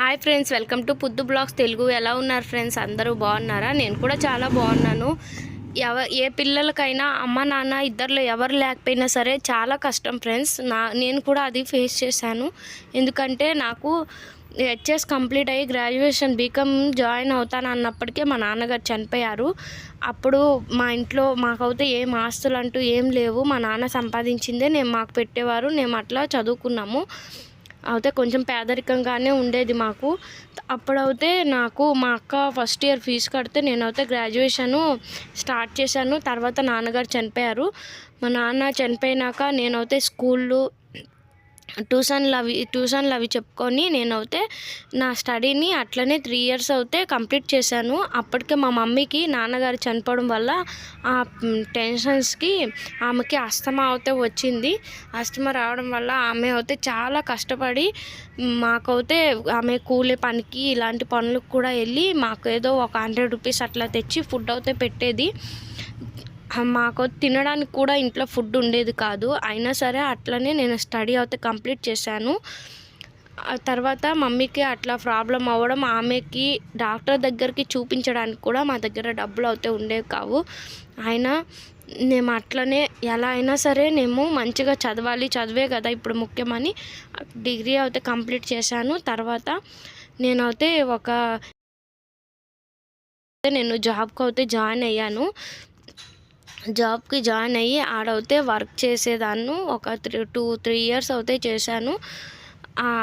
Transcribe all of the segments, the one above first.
Hi friends welcome to Puddu blogs Telugu ఎలా ఉన్నారు friends అందరూ బాగున్నారా? నేను కూడా చాలా బాగున్నాను. ఎవ ఏ పిల్లలకైనా అమ్మ నాన్న ఇద్దరిలో ఎవరు లేకపోయినా సరే చాలా కష్టం ఫ్రెండ్స్ నా నేను కూడా అది ఫేస్ చేశాను. ఎందుకంటే నాకు హెచ్ఎస్ కంప్లీట్ అయ్యి గ్రాడ్యుయేషన్ బీకామ్ జాయిన్ అవుతాను అన్నప్పటికే మా నాన్నగారు చనిపోయారు. అప్పుడు మా ఇంట్లో మాకైతే ఏం ఆస్తులు అంటూ ఏం లేవు. మా నాన్న సంపాదించిందే నేను మాకు పెట్టేవారు. మేము అట్లా చదువుకున్నాము. అయితే కొంచెం పేదరికంగానే ఉండేది మాకు. అప్పుడైతే నాకు మా అక్క ఫస్ట్ ఇయర్ ఫీజు కడితే నేనైతే గ్రాడ్యుయేషను స్టార్ట్ చేశాను. తర్వాత నాన్నగారు చనిపోయారు. మా నాన్న చనిపోయినాక నేనైతే స్కూళ్ళు ట్యూషన్లు అవి ట్యూషన్లు అవి చెప్పుకొని నేనైతే నా స్టడీని అట్లనే త్రీ ఇయర్స్ అయితే కంప్లీట్ చేశాను. అప్పటికే మా మమ్మీకి నాన్నగారు చనిపోవడం వల్ల ఆ టెన్షన్స్కి ఆమెకి అస్తమా అయితే వచ్చింది. అస్తమా రావడం వల్ల ఆమె అయితే చాలా కష్టపడి మాకైతే ఆమె కూలే పనికి ఇలాంటి పనులకు కూడా వెళ్ళి మాకు ఏదో ఒక హండ్రెడ్ రూపీస్ అట్లా తెచ్చి ఫుడ్ అయితే పెట్టేది. మాకు తినడానికి కూడా ఇంట్లో ఫుడ్ ఉండేది కాదు. అయినా సరే అట్లనే నేను స్టడీ అయితే కంప్లీట్ చేశాను. తర్వాత మమ్మీకి అట్లా ప్రాబ్లం అవ్వడం ఆమెకి డాక్టర్ దగ్గరికి చూపించడానికి కూడా మా దగ్గర డబ్బులు అయితే ఉండేవి కావు. అయినా మేము అట్లనే ఎలా అయినా సరే మేము మంచిగా చదవాలి చదివే కదా ఇప్పుడు ముఖ్యమని డిగ్రీ అయితే కంప్లీట్ చేశాను. తర్వాత నేనైతే ఒక నేను జాబ్కి అయితే జాయిన్ అయ్యాను. జాబ్కి జాయిన్ అయ్యి ఆడవుతే వర్క్ చేసేదాన్ని. ఒక త్రీ టూ త్రీ ఇయర్స్ అయితే చేశాను.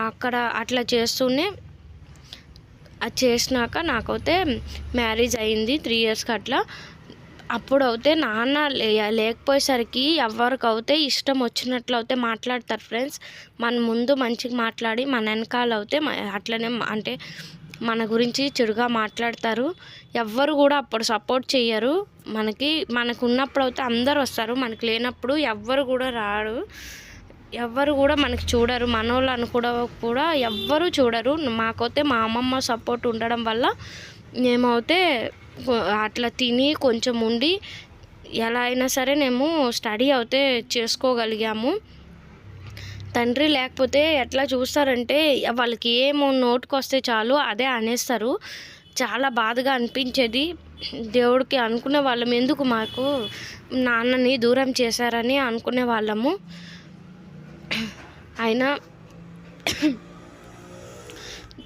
అక్కడ అట్లా చేస్తూనే అది చేసినాక నాకైతే మ్యారేజ్ అయింది త్రీ ఇయర్స్కి అట్లా. అప్పుడు అయితే నాన్న లే లేకపోయేసరికి ఎవరికైతే ఇష్టం వచ్చినట్లు అయితే మాట్లాడతారు ఫ్రెండ్స్. మన ముందు మంచిగా మాట్లాడి మన వెనకాల అయితే అట్లనే అంటే మన గురించి చెడుగా మాట్లాడతారు. ఎవ్వరు కూడా అప్పుడు సపోర్ట్ చేయరు మనకి మనకు ఉన్నప్పుడు అయితే అందరు వస్తారు. మనకు లేనప్పుడు ఎవ్వరు కూడా రాడు ఎవ్వరు కూడా మనకి చూడరు. మనోళ్ళు అనుకూడా కూడా ఎవ్వరు చూడరు. మాకైతే మా అమ్మమ్మ సపోర్ట్ ఉండడం వల్ల మేమైతే అట్లా తిని కొంచెం ఉండి ఎలా అయినా సరే మేము స్టడీ అయితే చేసుకోగలిగాము. తండ్రి లేకపోతే ఎట్లా చూస్తారంటే వాళ్ళకి ఏమో నోటుకు వస్తే చాలు అదే అనేస్తారు. చాలా బాధగా అనిపించేది. దేవుడికి అనుకునే వాళ్ళం. ఎందుకు మాకు నాన్నని దూరం చేశారని అనుకునే వాళ్ళము. అయినా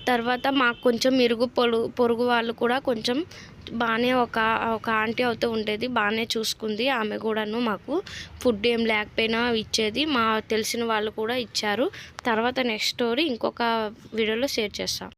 తర్వాత మాకు కొంచెం ఇరుగు పొరుగు పొరుగు వాళ్ళు కూడా కొంచెం బాగానే ఒక ఒక ఆంటీ అవుతూ ఉండేది. బాగానే చూసుకుంది ఆమె కూడాను మాకు. ఫుడ్ ఏం లేకపోయినా ఇచ్చేది. మా తెలిసిన వాళ్ళు కూడా ఇచ్చారు. తర్వాత నెక్స్ట్ స్టోరీ ఇంకొక వీడియోలో షేర్ చేస్తాం.